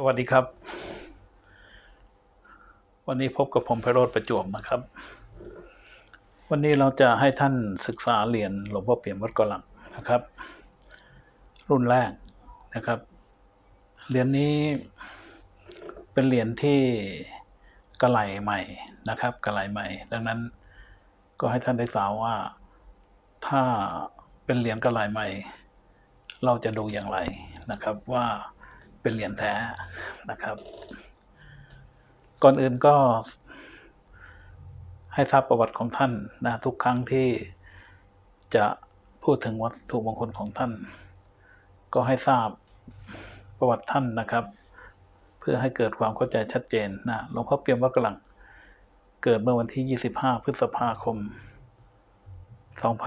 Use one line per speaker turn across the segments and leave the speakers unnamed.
สวัสดีครับ วันนี้พบกับผมไพโรธประจวบนะครับ วันนี้เราจะให้ท่านศึกษาเรียญหลวงพ่อเปี่ยมวัดกาะหลังนะครับ รุ่นแรกนะครับเหรียญนี้เป็นเหรียญที่กระไหลใหม่นะครับกระไหลใหม่ ดังนั้นก็ให้ท่านได้ทราบว่าถ้าเป็นเหรียญกระไหลใหม่ เราจะดูอย่างไรนะครับว่า เป็นเหรียญแท้นะครับ ก่อนอื่นก็ให้ทราบประวัติของท่านนะทุกครั้งที่จะพูดถึงวัตถุมงคลของท่าน ก็ให้ทราบประวัติท่านนะครับ เพื่อให้เกิดความเข้าใจชัดเจนนะหลวงพ่อเปียมวัดกะหลังเกิดเมื่อวันที่ 25 พฤษภาคม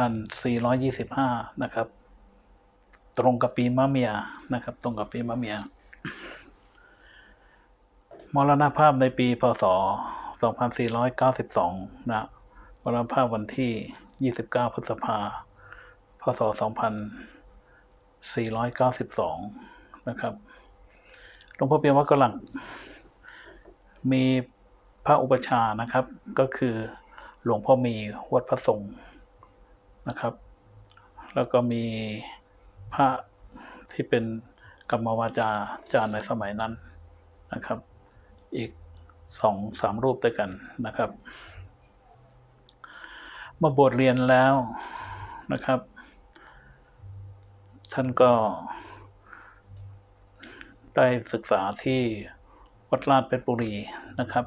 2425 นะครับ ตรงกับปีมะเมียนะครับ ตรงกับปีมะเมีย มรณภาพในปีพศ 2492 นะมรณภาพวันที่ 29 พฤษภา พศ 2492 นะครับหลวงพ่อเปียวัดกลังมีพระอุปชานะครับ ก็คือหลวงพ่อมีวัดพระสงฆ์นะครับ แล้วก็มีพระที่เป็น กรรมวาจาจารย์ในสมัยนั้นนะครับ อีกสองสามรูปด้วยกันนะครับ มาบวชเรียนแล้วนะครับ ท่านก็ ได้ศึกษาที่วัดลาดเพชรบุรีนะครับ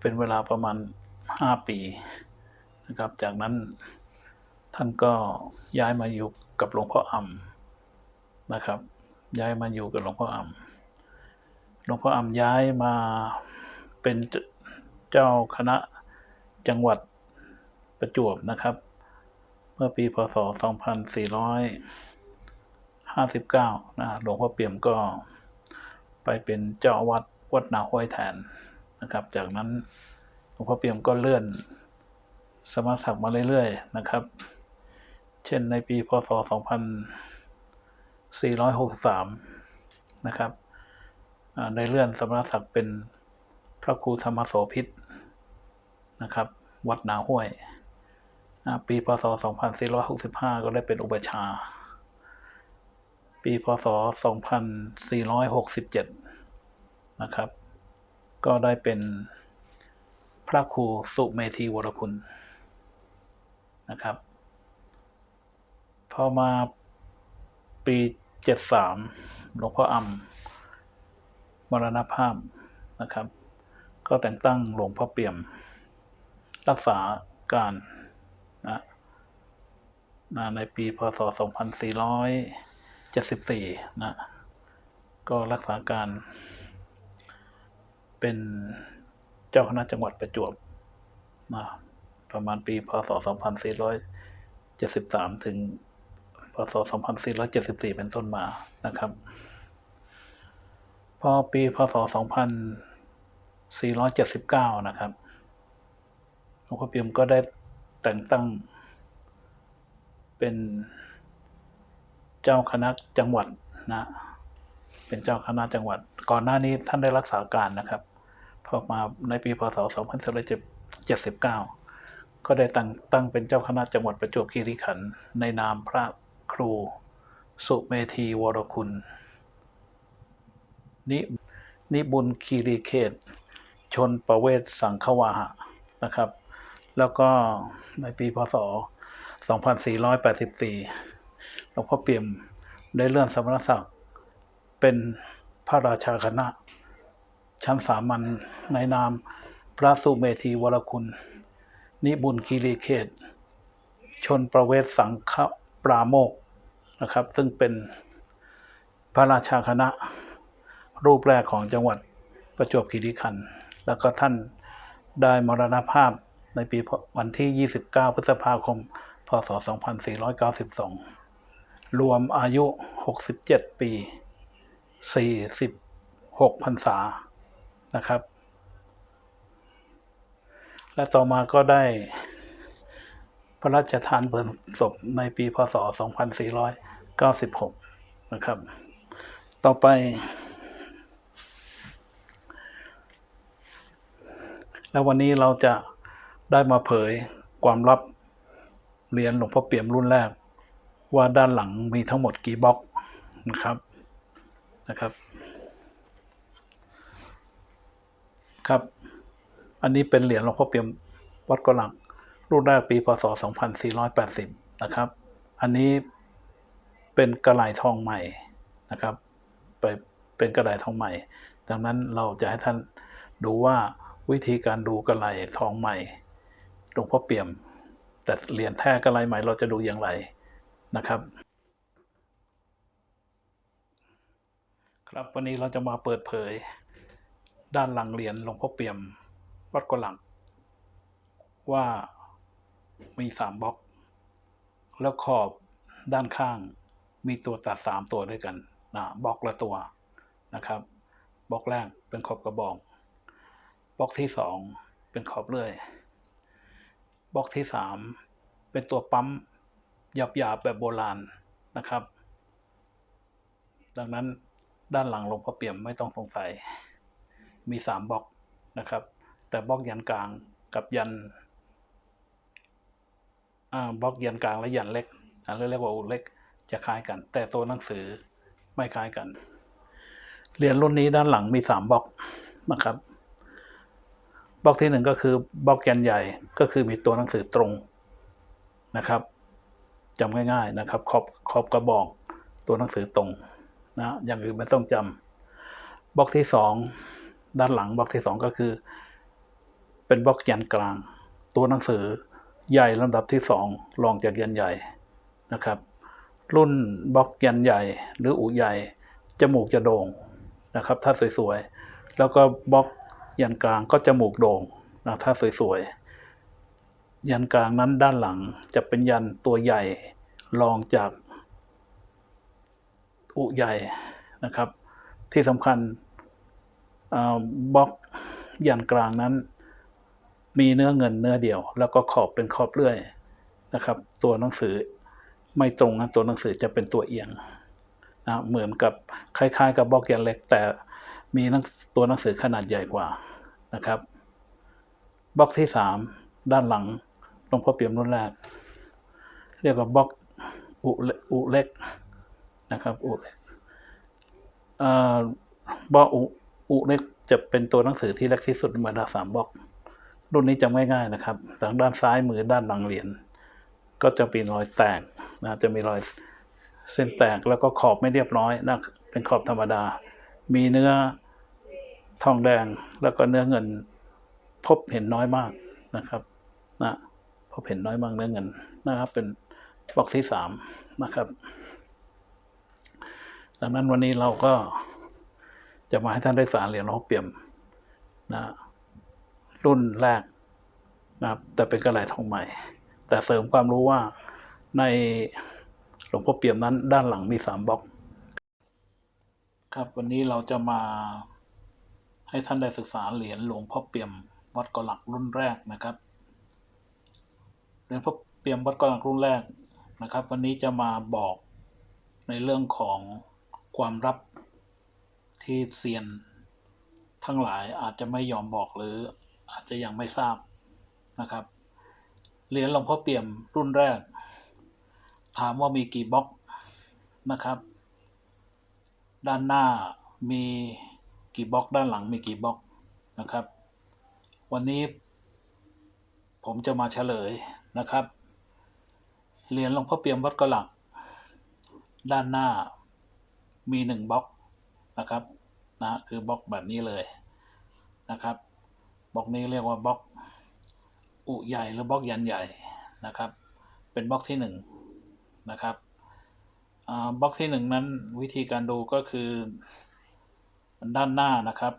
เป็นเวลาประมาณห้าปีนะครับ จากนั้นท่านก็ย้ายมาอยู่กับหลวงพ่ออ่ำนะครับ ย้ายมาอยู่กับหลวงพ่ออ่ำหลวงพ่ออ่ำย้ายมาเป็นเจ้าคณะจังหวัดประจวบนะครับ เมื่อปีพศ 2459 นะหลวงพ่อเปี่ยมก็ไปเป็นเจ้าวาสวัดนาห้วยแทนนะครับ จากนั้นหลวงพ่อเปี่ยมก็เลื่อนสมณศักดิ์มาเรื่อยๆนะครับ เช่นในปีพศ 463 นะครับได้เลื่อนสมณศักดิ์เป็นพระครูธรรมโสพิษนะครับ วัดนาห้วย ปีพศ 2465 ก็ได้เป็นอุปชา ปีพศ 2467 นะครับ ก็ได้เป็นพระครูสุเมธีวรคุณนะครับ พอมา ปี73หลวงพ่ออ่ำมรณภาพนะครับ ก็แต่งตั้งหลวงพ่อเปี่ยม รักษาการนะนะในปีพศ 2474 นะ ก็รักษาการ เป็นเจ้าคณะจังหวัดประจวบนะประมาณปีพศ 2473 ถึง ศ 2474 เป็นต้นมานะครับ พอปีพศ 2479 นะครับหลวงพ่อเปี่ยมก็ได้แต่งตั้ง เป็นเจ้าคณะจังหวัดนะ เป็นเจ้าคณะจังหวัด ก่อนหน้านี้ท่านได้รักษาการนะครับ พอมาในปีพศ 2479ก็ได้ตั้งตั้งเป็นเจ้าคณะจังหวัดประจวบคีรีขันธ์ในนามพระ รู สุเมธีวรคุณ นินิบุญคีรีเขต ชนประเวศสังฆวาหะนะครับ แล้วก็ในปีพศ 2484 หลวงพ่อเปี่ยมได้เลื่อนสมณศักดิ์เป็นพระราชาคณะ ชั้นสามัญในนามพระสุเมธีวรคุณ นิบุญคีรีเขต ชนประเวศสังฆปราโมก นะครับ ซึ่งเป็นพระราชาคณะรูปแรกของจังหวัดประจวบคีรีขันธ์แล้วก็ท่านได้มรณภาพในปีวันที่ 29 พฤษภาคม พศ 2492 รวมอายุ 67 ปี 46พรรษานะครับ และต่อมาก็ได้พระราชทานเพลิงศพในปีพศ เก้าสิบหกนะครับ ต่อไป แล้ววันนี้เราจะได้มาเผยความลับเหรียญหลวงพ่อเปี่ยมรุ่นแรก ว่าด้านหลังมีทั้งหมดกี่บล็อกนะครับนะครับ ครับ อันนี้เป็นเหรียญหลวงพ่อเปี่ยมวัดกลังรุ่นแรกปีพศ 2480 นะครับ อันนี้ เป็นกระไหลทองใหม่นะครับ ไปเป็นกระไหลทองใหม่ ดังนั้นเราจะให้ท่านดูว่าวิธีการดูกระไหลทองใหม่หลวงพ่อเปี่ยม แต่เหรียญแท้กระไหลใหม่เราจะดูอย่างไรนะครับ ครับวันนี้เราจะมาเปิดเผย ด้านหลังเหรียญหลวงพ่อเปี่ยมวัดกหลัง ว่ามีสามบล็อก แล้วขอบด้านข้าง มีตัวตัดสามตัวด้วยกันนะบล็อกละตัวนะครับบล็อกแรกเป็นขอบกระบอกบล็อกที่สองเป็นขอบเลื่อยบล็อกที่สามเป็นตัวปั๊มหยาบๆแบบโบราณนะครับ ดังนั้นด้านหลังลงพ่อเปี่ยมไม่ต้องสงสัย มีสามบล็อกนะครับ แต่บล็อกยันกลางกับยันอ่าบล็อกยันกลางและยันเล็กอ่าเรียกว่าอุเล็ก จะคล้ายกัน แต่ตัวหนังสือไม่คล้ายกัน เหรียญรุ่นนี้ด้านหลังมีสามบล็อกนะครับ บล็อกที่หนึ่งก็คือบล็อกยันใหญ่ก็คือมีตัวหนังสือตรงนะครับจำง่าย ๆนะครับ ขอบขอบกระบอกตัวหนังสือตรงนะอย่างอื่นไม่ต้องจำบล็อกที่สองด้านหลังบล็อกที่สองก็คือ เป็นบล็อกยันกลาง ตัวหนังสือใหญ่ลำดับที่สองรองจากยันใหญ่นะครับ รุ่นบล็อกยันใหญ่ หรืออูใหญ่ จมูกจะโด่งนะครับ ถ้าสวยๆ แล้วก็บล็อกยันกลางก็จมูกโด่งนะถ้าสวยๆ ยันกลางนั้นด้านหลังจะเป็นยันตัวใหญ่รองจากอุใหญ่นะครับ ที่สำคัญบล็อกยันกลางนั้น มีเนื้อเงินเนื้อเดียว แล้วก็ขอบเป็นขอบเลื่อยนะครับ ตัวหนังสือ ไม่ตรงนะตัวหนังสือจะเป็นตัวเอียงนะเหมือนกับคล้ายๆ กับบล็อกยันเล็ก แต่มีตัวหนังสือขนาดใหญ่กว่านะครับบล็อกที่สามด้านหลังหลวงพ่อเปี่ยมรุ่นแรก เรียกว่าบล็อกอุเลอุเล็กนะครับอุเล็กบล็อกอุอุเล็กจะเป็นตัวหนังสือที่เล็กที่สุดในบรรดาสามบล็อก รุ่นนี้จำง่ายๆนะครับทางด้านซ้ายมือด้านหลังเหรียญ ก็จะมีรอยแตกนะจะมีรอยเส้นแตกแล้วก็ขอบไม่เรียบร้อยนะเป็นขอบธรรมดา มีเนื้อทองแดงแล้วก็เนื้อเงินพบเห็นน้อยมากนะครับนะพบเห็นน้อยมากเนื้อเงินนะครับ เป็นบล็อกที่สามนะครับ ดังนั้นวันนี้เราก็จะมาให้ท่านได้สารเหรียญหลวงเปี่ยมนะรุ่นแรกนะครับ แต่เป็นกระไหลทองใหม่ แต่เสริมความรู้ว่าในหลวงพ่อเปี่ยมนั้นด้านหลังมีสามบล็อก ครับวันนี้เราจะมาให้ท่านได้ศึกษาเหรียญหลวงพ่อเปี่ยมวัดกาะหลักรุ่นแรกนะครับเหรียญพ่อเปี่ยมวัดกาะหลักรุ่นแรกนะครับ วันนี้จะมาบอกในเรื่องของความลับที่เซียน ทั้งหลายอาจจะไม่ยอมบอกหรืออาจจะยังไม่ทราบนะครับ เหรียญหลวงพ่อเปี่ยมรุ่นแรก ถามว่ามีกี่บล็อกนะครับ ด้านหน้ามีกี่บล็อกด้านหลังมีกี่บล็อกนะครับ วันนี้ผมจะมาเฉลยนะครับ เหรียญหลวงพ่อเปี่ยมวัดกะหลัก ด้านหน้ามีหนึ่งบล็อกนะครับนะคือบล็อกแบบนี้เลยนะครับบล็อกนี้เรียกว่าบล็อก อุใหญ่หรือบล็อกยันใหญ่นะครับ เป็นบล็อกที่หนึ่งนะครับบล็อกที่หนึ่งนั้นวิธีการดูก็คือด้านหน้านะครับ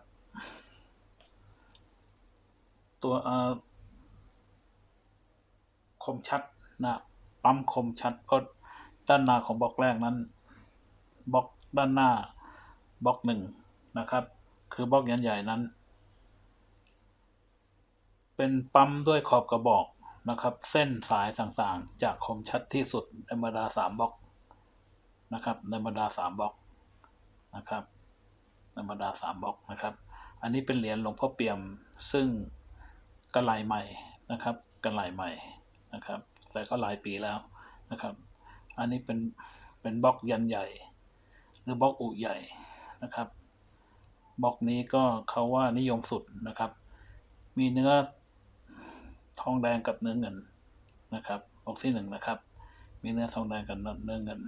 ตัวคมชัดนะปั๊มคมชัดเพราะด้านหน้าของบล็อกแรกนั้นบล็อกด้านหน้าบล็อกหนึ่งนะครับ คือบล็อกยันใหญ่นั้น เป็นปั๊มด้วยขอบกระบอกนะครับ เส้นสายต่างๆ จากคมชัดที่สุดในบรรดาสามบล็อกนะครับ ในบรรดาสามบล็อกนะครับในบรรดาสามบล็อกนะครับ อันนี้เป็นเหรียญหลวงพ่อเปี่ยมซึ่งกระไหลใหม่นะครับกระไหลใหม่นะครับ แต่ก็หลายปีแล้วนะครับ อันนี้เป็นเป็นบล็อกยันใหญ่ หรือบล็อกอุใหญ่นะครับบล็อกนี้ก็เขาว่านิยมสุดนะครับ มีเนื้อ ทองแดงกับเนื้อเงินนะครับบล็อกที่หนึ่งนะครับ มีเนื้อทองแดงกับเนื้อเงิน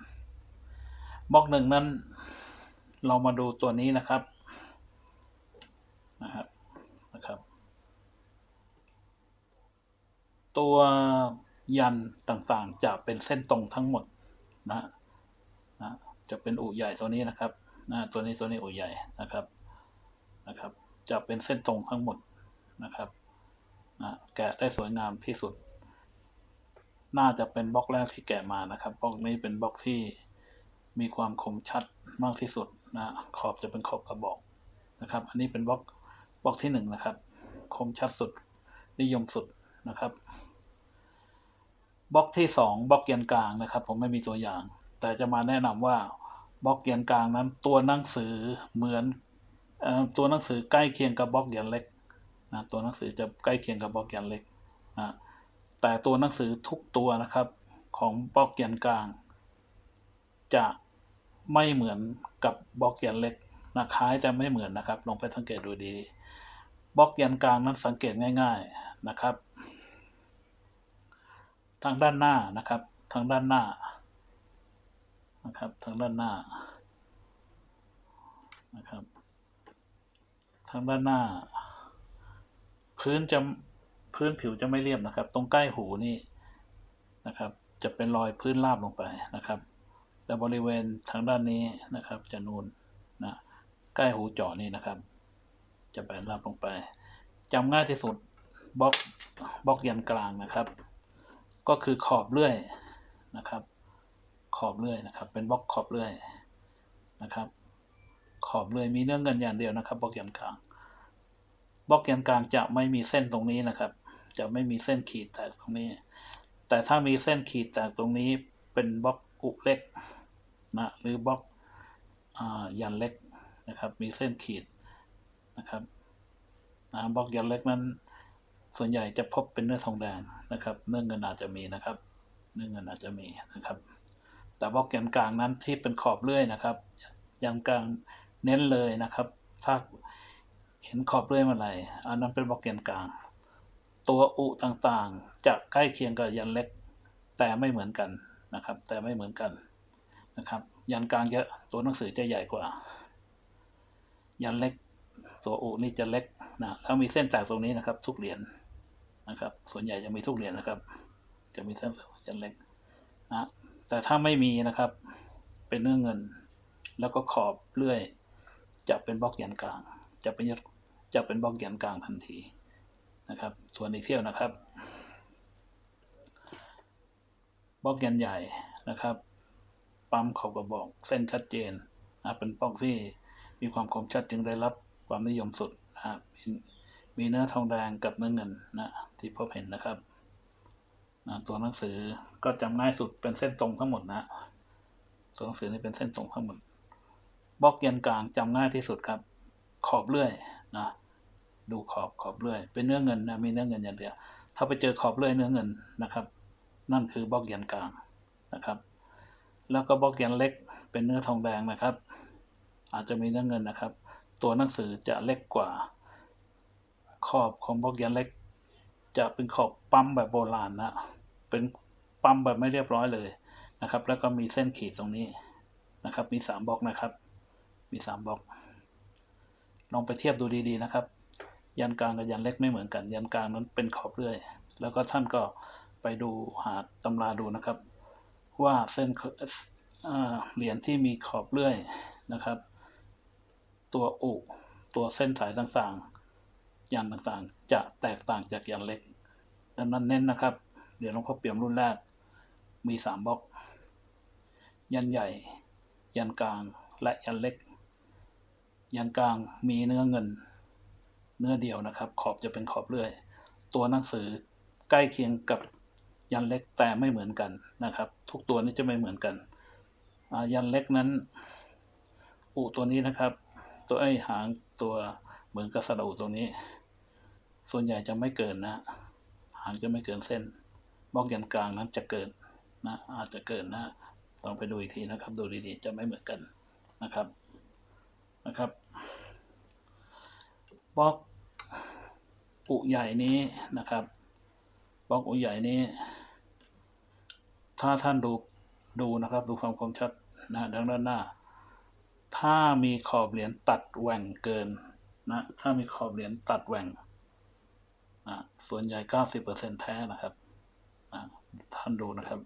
บล็อกหนึ่งนั้น เรามาดูตัวนี้นะครับนะครับนะครับ ตัวยันต่างๆ จะเป็นเส้นตรงทั้งหมดนะนะจะเป็นอุใหญ่ตัวนี้นะครับนะตัวนี้ตัวนี้อุใหญ่นะครับนะครับ จะเป็นเส้นตรงทั้งหมดนะครับ นะแกะได้สวยงามที่สุด น่าจะเป็นบล็อกแรกที่แกะมานะครับบล็อกนี้เป็นบล็อกที่มีความคมชัดมากที่สุดนะขอบจะเป็นขอบกระบอกนะครับ อันนี้เป็นบล็อกบล็อกที่หนึ่งนะครับ คมชัดสุดนิยมสุดนะครับบล็อกที่สองบล็อกเกียนกลางนะครับ ผมไม่มีตัวอย่าง แต่จะมาแนะนำว่าบล็อกเกียนกลางนั้นตัวหนังสือเหมือนอตัวหนังสือใกล้เคียงกับบล็อกเกียนเล็ก นะตัวหนังสือจะใกล้เคียงกับบล็อกเกียนเล็กนะแต่ตัวหนังสือทุกตัวนะครับของบล็อกเกียนกลาง จะไม่เหมือนกับบล็อกเกียนเล็กนะคล้ายจะไม่เหมือนนะครับ ลองไปสังเกตดูดีบล็อกยันกลางนั้นสังเกตง่าย ๆนะครับ ทางด้านหน้านะครับ ทางด้านหน้านะครับ ทางด้านหน้านะครับ ทางด้านหน้า พื้นจะพื้นผิวจะไม่เรียบนะครับ ตรงใกล้หูนี่นะครับ จะเป็นรอยพื้นราบลงไปนะครับ แต่บริเวณทางด้านนี้นะครับ จะนูนนะใกล้หูเจาะนี่นะครับ จะแบนราบลงไปจำง่ายที่สุดบล็อกบล็อกยันกลางนะครับ ก็คือขอบเลื่อยนะครับ ขอบเลื่อยนะครับ เป็นบล็อกขอบเลื่อยนะครับ ขอบเลื่อยมีเนื้อเงินอย่างเดียวนะครับบล็อกยันกลาง ล็อกยันกลางจะไม่มีเส้นตรงนี้นะครับ จะไม่มีเส้นขีดแตกตรงนี้ แต่ถ้ามีเส้นขีดแตกตรงนี้เป็นบล็อกอุเล็กนะหรือบล็อกอยันเล็กนะครับ มีเส้นขีดนะครับนะบล็อกยันเล็กนั้นส่วนใหญ่จะพบเป็นเนื้อทองแดงนะครับ เนื้อเงินอาจจะมีนะครับ เนื้อเงินอาจจะมีนะครับ แต่บล็อกยันกลางนั้นที่เป็นขอบเลื่อยนะครับยันกลางเน้นเลยนะครับ ถ้า เห็นขอบเลื่อยมื่อไหร่อันนั้นเป็นบล็อกยันกลาง ตัวอุต่างๆ จะใกล้เคียงกับยันเล็ก แต่ไม่เหมือนกันนะครับ แต่ไม่เหมือนกันนะครับ ยันกลางจะตัวหนังสือจะใหญ่กว่า ยันเล็ก ตัวอุนี่จะเล็กนะแล้วมีเส้นแตกตรงนี้นะครับ ทุกเหรียญนะครับ ส่วนใหญ่จะมีทุกเหรียญนะครับ จะมีเส้นยันเล็กนะแต่ถ้าไม่มีนะครับ เป็นเนื้อเงิน แล้วก็ขอบเลื่อย จะเป็นบล็อกยันกลาง จะเป็น จะเป็นบล็อกยันกลางทันทีนะครับ ส่วนอีกเที่ยวนะครับบล็อกยันใหญ่นะครับ ปั๊มขอบกระบอกเส้นชัดเจนนะเป็นบล็อกที่มีความคมชัดจึงได้รับความนิยมสุดนะครับมีเนื้อทองแดงกับเนื้อเงินนะที่พบเห็นนะครับนะตัวหนังสือก็จำง่ายสุดเป็นเส้นตรงทั้งหมดนะ ตัวหนังสือนี่เป็นเส้นตรงทั้งหมดบล็อกเยนกลางจำง่ายที่สุดครับ ขอบเลื่อยนะ ดูขอบขอบเลื่อย เป็นเนื้อเงินนะมีเนื้อเงินอย่างเดียวถ้าไปเจอขอบเลื่อยเนื้อเงินนะครับ นั่นคือบล็อกยันกลางนะครับ แล้วก็บล็อกยันเล็กเป็นเนื้อทองแดงนะครับ อาจจะมีเนื้อเงินนะครับ ตัวหนังสือจะเล็กกว่า ขอบของบล็อกยันเล็ก จะเป็นขอบปั๊มแบบโบราณนะเป็นปั๊มแบบไม่เรียบร้อยเลยนะครับ แล้วก็มีเส้นขีดตรงนี้นะครับ มีสามบล็อกนะครับ มีสามบล็อกลองไปเทียบดูดีๆนะครับ ยันกลางกับยันเล็กไม่เหมือนกัน ยันกลางนั้นเป็นขอบเลื่อย แล้วก็ท่านก็ไปดูหาตำราดูนะครับ ว่าเส้นเหรียญที่มีขอบเลื่อยนะครับ ตัวอุตัวเส้นสายต่างๆ ยันต่างๆ จะแตกต่างจากยันเล็กดังนั้นเน้นนะครับเดี๋ยวหลวงพ่อเปี่ยมรุ่นแรกมีสามบล็อก ยันใหญ่ ยันกลางและยันเล็ก ยันกลางมีเนื้อเงิน เนื้อเดียวนะครับ ขอบจะเป็นขอบเลื่อย ตัวหนังสือใกล้เคียงกับยันเล็กแต่ไม่เหมือนกันนะครับ ทุกตัวนี้จะไม่เหมือนกัน ยันเล็กนั้นอุตัวนี้นะครับ ตัวไอหางตัวเหมือนกับสระอุตรงนี้ ส่วนใหญ่จะไม่เกินนะ หางจะไม่เกินเส้นบล็อกยันกลางนั้นจะเกินนะอาจจะเกินนะลองไปดูอีกทีนะครับ ดูดีๆจะไม่เหมือนกันนะครับนะครับบล็อก อุใหญ่นี้นะครับบล็อกอุใหญ่นี้ ถ้าท่านดูดูนะครับดูความคมชัดนะดังด้านหน้า ถ้ามีขอบเหรียญตัดแหว่งเกินนะถ้ามีขอบเหรียญตัดแหว่งนะส่วนใหญ่เก้าสิบเปอร์เซ็นแท้นะครับนะท่านดูนะครับ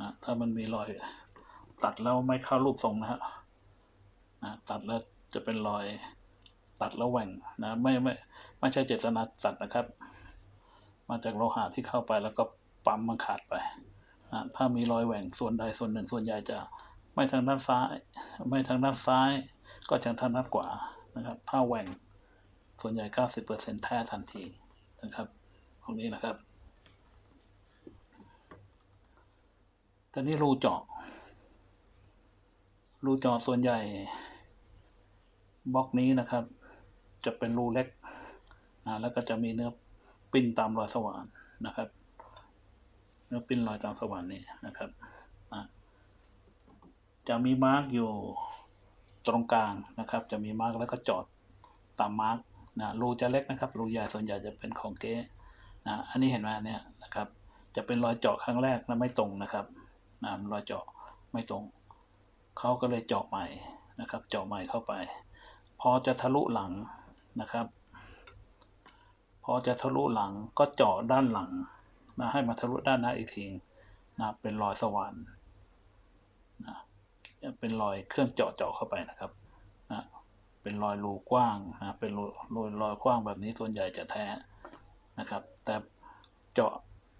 นะถ้ามันมีรอยตัดแล้วไม่เข้ารูปทรงนะฮะนะตัดแล้วจะเป็นรอยตัดแล้วแหว่งนะไม่ไม่ ไม่ใช่เจตนาตัดนะครับ มาจากโลหะที่เข้าไปแล้วก็ปั๊มมันขาดไปนะถ้ามีรอยแหว่งส่วนใดส่วนหนึ่งส่วนใหญ่จะไม่ทางด้านซ้าย ไม่ทางด้านซ้าย ก็จะทางด้านขวานะครับ ถ้าแหว่งส่วนใหญ่ 90%แท้ทันทีนะครับตรงนี้นะครับตอนนี้รูเจาะ รูเจาะส่วนใหญ่บล็อกนี้นะครับ จะเป็นรูเล็ก นะแล้วก็จะมีเนื้อปิ้นตามรอยสว่านนะครับ เนื้อปิ้นรอยตามสว่านนี่นะครับนะจะมีมาร์กอยู่ตรงกลางนะครับ จะมีมาร์กแล้วก็จอดตามมาร์กนะรูจะเล็กนะครับรูใหญ่ส่วนใหญ่จะเป็นของเก๊นะอันนี้เห็นไหมเนี่ยนะครับ จะเป็นรอยเจาะครั้งแรกนะไม่ตรงนะครับนะรอยเจาะไม่ตรงเขาก็เลยเจาะใหม่นะครับ เจาะใหม่เข้าไป พอจะทะลุหลังนะครับ พอจะทะลุหลังก็เจาะด้านหลังนะให้มาทะลุด้านหน้าอีกทีนะเป็นรอยสว่านนะเป็นรอยเครื่องเจาะเจาะเข้าไปนะครับนะเป็นรอยรูกว้างนะเป็นรูรอยรอยกว้างแบบนี้ส่วนใหญ่จะแท้นะครับ แต่เจาะ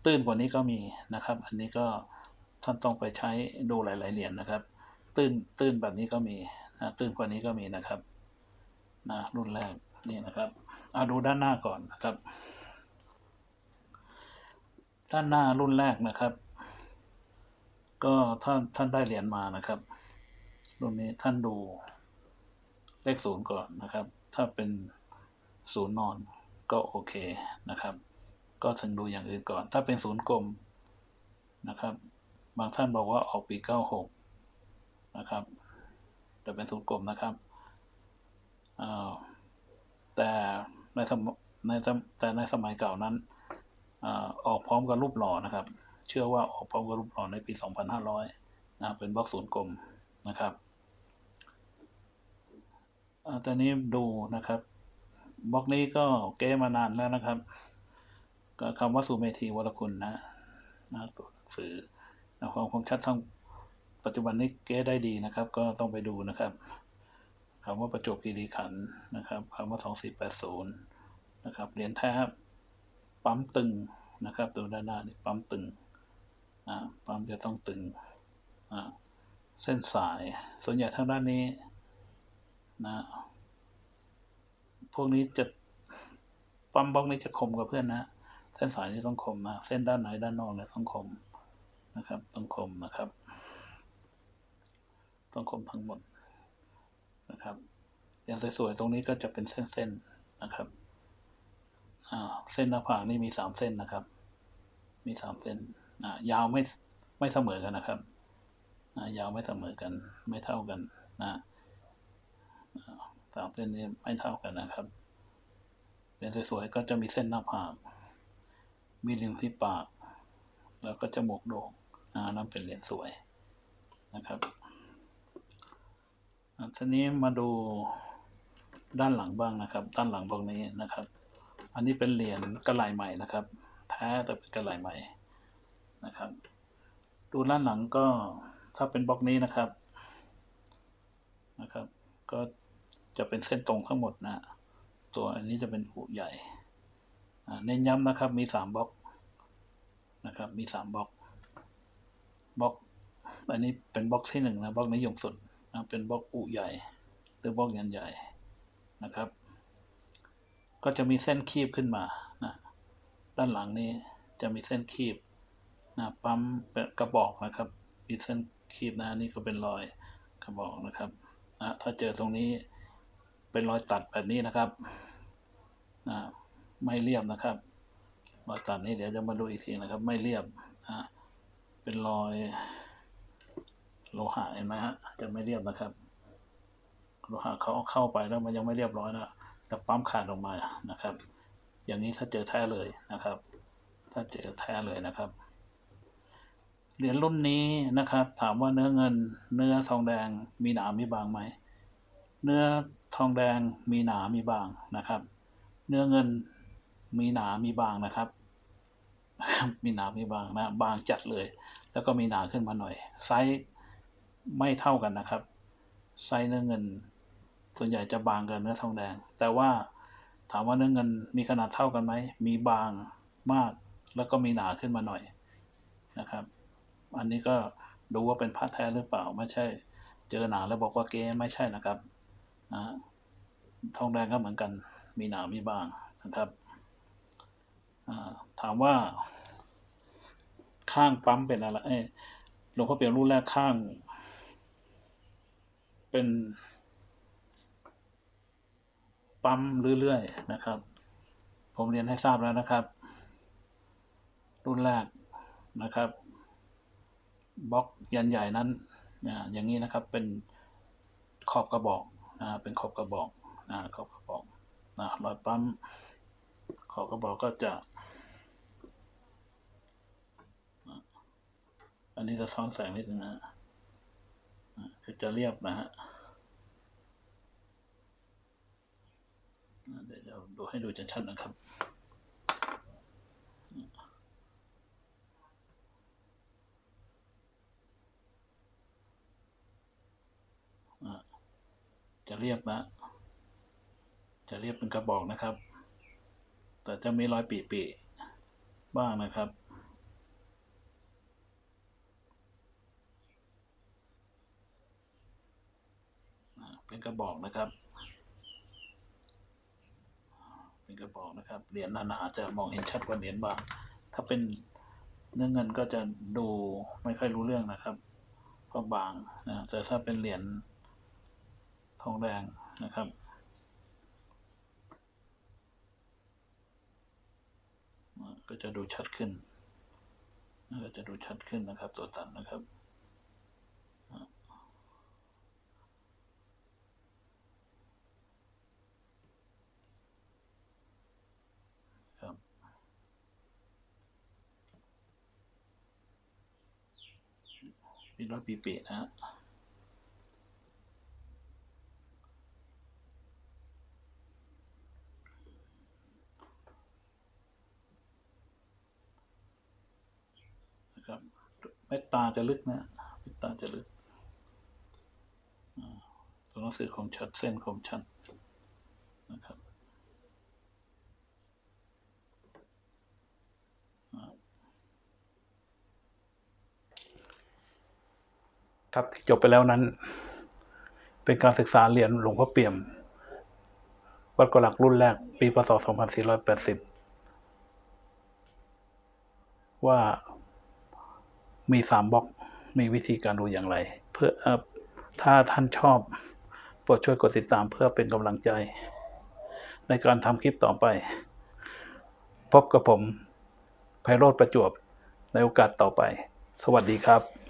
ตื้นกว่านี้ก็มีนะครับ อันนี้ก็ท่านต้องไปใช้ดูหลาย ๆเหรียญนะครับ ตื้นตื้นแบบนี้ก็มีนะตื้นกว่านี้ก็มีนะครับนะรุ่นแรก นี่นะครับเอาดูด้านหน้าก่อนนะครับ ด้านหน้ารุ่นแรกนะครับ ก็ท่านท่านได้เหรียญมานะครับ รุ่นนี้ท่านดูเลขศูนย์ก่อนนะครับ ถ้าเป็นศูนย์นอนก็โอเคนะครับ ก็ถึงดูอย่างอื่นก่อน ถ้าเป็นศูนย์กลมนะครับ บางท่านบอกว่าออกปีเก้าหกนะครับ แต่เป็นศูนย์กลมนะครับอ่า แต่ในสมในแต่ในสมัยเก่านั้นออกพร้อมกับรูปหล่อนะครับ เชื่อว่าออกพร้อมกับรูปหล่อในปี 2500นะเป็นบล็อกศูนย์กลมนะครับตอนนี้ดูนะครับบล็อกนี้ก็เก้มานานแล้วนะครับก็คำว่าสุเมธีวรคุณนะนะตัวหนังสือความคมชัดทั้งปัจจุบันนี้เก้ได้ดีนะครับ ก็ต้องไปดูนะครับ คำว่าประจวบคีรีขันธ์นะครับคำว่าสองสี่แปดศูนย์นะครับเหรียญแท้ปั๊มตึงนะครับตัวด้านหน้านี่ปั๊มตึงปั๊มจะต้องตึงเส้นสาย ส่วนใหญ่ทางด้านนี้นะพวกนี้จะปั๊มบล็อกนี้จะคมกับเพื่อนนะ เส้นสายนี้ต้องคมนะเส้นด้านไหนด้านนอกเนี่ยต้องคมนะครับ ต้องคมนะครับ ต้องคมทั้งหมด นะครับ อย่างสวยๆตรงนี้ก็จะเป็นเส้นๆนะครับเส้นหน้าผากนี่มีสามเส้นนะครับ มีสามเส้นยาวไม่ไม่เสมอกันนะครับยาวไม่เสมอกัน ไม่เท่ากันนะสามเส้นนี้ไม่เท่ากันนะครับเหรียญสวยๆก็จะมีเส้นหน้าผาก มีริมที่ปาก แล้วก็จมูกโด่งนั่นเป็นเหรียญสวยนะครับ ทีนี้มาดูด้านหลังบ้างนะครับ ด้านหลังพวกนี้นะครับ อันนี้เป็นเหรียญกระไหลใหม่นะครับ แท้แต่เป็นกระไหลใหม่นะครับ ดูด้านหลังก็ถ้าเป็นบล็อกนี้นะครับนะครับ ก็จะเป็นเส้นตรงทั้งหมดนะ ตัวอันนี้จะเป็นหูใหญ่เน้นย้ำนะครับ มีสามบล็อกนะครับ มีสามบล็อกบล็อกอันนี้เป็นบล็อกที่หนึ่งนะบล็อกนิยมสุด เป็นบล็อกอุใหญ่ หรือบล็อกยันใหญ่นะครับ ก็จะมีเส้นคีบขึ้นมานะด้านหลังนี้จะมีเส้นคีบนะปั๊มกระบอกนะครับมีเส้นคีบนะนี่ก็เป็นรอยกระบอกนะครับนะถ้าเจอตรงนี้เป็นรอยตัดแบบนี้นะครับนะไม่เรียบนะครับรอยตัดนี้เดี๋ยวจะมาดูอีกทีนะครับ ไม่เรียบอ่าเป็นรอย โลหะเห็นไหมฮะจะไม่เรียบนะครับ โลหะเขาเข้าไปแล้วมันยังไม่เรียบร้อยนะแต่ปั๊มขาดออกมานะครับ อย่างนี้ถ้าเจอแท้เลยนะครับ ถ้าเจอแท้เลยนะครับ เหรียญรุ่นนี้นะครับ ถามว่าเนื้อเงิน เนื้อทองแดงมีหนามีบางไหม เนื้อทองแดงมีหนามีบางนะครับ เนื้อเงินมีหนามีบางนะครับ มีหนามีบางนะ บางจัดเลย แล้วก็มีหนาขึ้นมาหน่อยไซส์ ไม่เท่ากันนะครับ ไซส์เนื้อเงิน ส่วนใหญ่จะบางกว่าเนื้อทองแดง แต่ว่าถามว่าเนื้อเงินมีขนาดเท่ากันไหม มีบางมาก แล้วก็มีหนาขึ้นมาหน่อยนะครับ อันนี้ก็ดูว่าเป็นพระแท้หรือเปล่า ไม่ใช่ เจอหนาแล้วบอกว่าเก๊ไม่ใช่นะครับนะทองแดงก็เหมือนกัน มีหนามีบางนะครับถามว่า ข้างปั๊มเป็นอะไรเอ้ยหลวงพ่อเปี่ยมรุ่นแรกข้าง เป็นปั๊มเรื่อยๆนะครับ ผมเรียนให้ทราบแล้วนะครับ รุ่นแรกนะครับบล็อกยันใหญ่นั้นอย่างนี้นะครับเป็นขอบกระบอกอ่าเป็นขอบกระบอกอ่าขอบกระบอกนะรอยปั๊มขอบกระบอกก็จะ อันนี้จะซ้อนแสงนิดนึงนะ จะเรียบนะฮะเดี๋ยวจะดูให้ดูชัดๆนะครับจะเรียบนะจะเรียบเป็นกระบอกนะครับ แต่จะมีรอยปีๆบ้างนะครับ อ่า เป็นกระบอกนะครับ เป็นกระบอกนะครับ เหรียญหนาๆจะมองเห็นชัดกว่าเหรียญบางถ้าเป็นเนื้อเงินก็จะดูไม่ค่อยรู้เรื่องนะครับ เพราะบางนะแต่ถ้าเป็นเหรียญทองแดงนะครับก็จะดูชัดขึ้นก็จะดูชัดขึ้นนะครับ ตัวตัดนะครับ มีรอยปีๆนะฮะนะครับเม็ดตาจะลึกนะเม็ดตาจะลึกตัวหนังสือคมชัดเส้นคมชัดนะครับ ครับที่จบไปแล้วนั้น เป็นการศึกษาเรียนหลวงพ่อเปี่ยม วัดกหลักรุ่นแรกปีพศ 2480 ว่ามีสามบล็อกมีวิธีการดูอย่างไร เพื่ออถ้าท่านชอบโปรดช่วยกดติดตามเพื่อเป็นกำลังใจ ในการทำคลิปต่อไป พบกับผมไพโรธประจวบในโอกาสต่อไป สวัสดีครับ